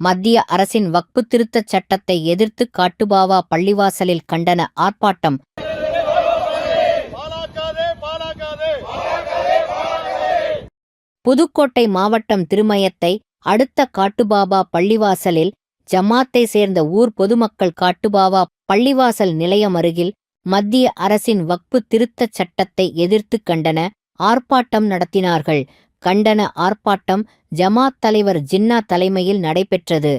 மத்திய அரசின் வக்பு திருத்தச் சட்டத்தை எதிர்த்து காட்டுபாவா பள்ளிவாசலில் கண்டன ஆர்ப்பாட்டம். புதுக்கோட்டை மாவட்டம் திருமயத்தை அடுத்த காட்டுபாபா பள்ளிவாசலில் ஜமாத்தை சேர்ந்த ஊர் பொதுமக்கள் காட்டுபாபா பள்ளிவாசல் நிலையம் அருகில் மத்திய அரசின் வக்பு திருத்தச் சட்டத்தை எதிர்த்து கண்டன ஆர்ப்பாட்டம் நடத்தினார்கள். கண்டன ஆர்ப்பாட்டம் ஜமாத் தலைவர் ஜின்னா தலைமையில் நடைபெற்றது.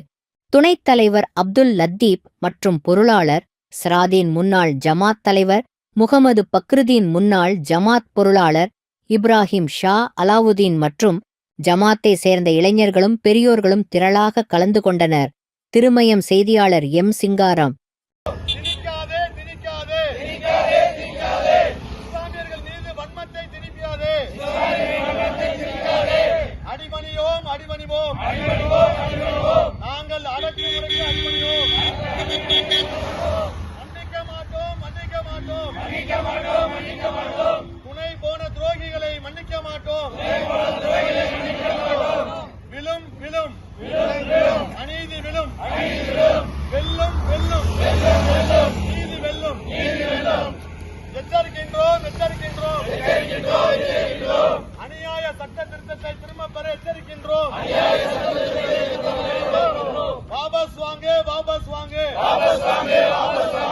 துணைத் தலைவர் அப்துல் லத்தீப் மற்றும் பொருளாளர் ஸ்ராதீன் முன்னாள் ஜமாத் தலைவர் முகமது பக்ருதீன் முன்னாள் ஜமாத் பொருளாளர் இப்ராஹிம் ஷா அலாவுதீன் மற்றும் ஜமாத்தை சேர்ந்த இளைஞர்களும் பெரியோர்களும் திரளாக கலந்து கொண்டனர். திருமயம் செய்தியாளர் எம் சிங்காரம். நாங்கள் அடக்குமுறையை மன்னிக்க மாட்டோம் மன்னிக்க மாட்டோம் மன்னிக்க மாட்டோம். மன்னிக்க மாட்டோம் துணை போன துரோகிகளை மன்னிக்க மாட்டோம். விழும் விழும் அநீதி விழும். அநீதி விழும். वापस मांगे वापस मांगे वापस मांगे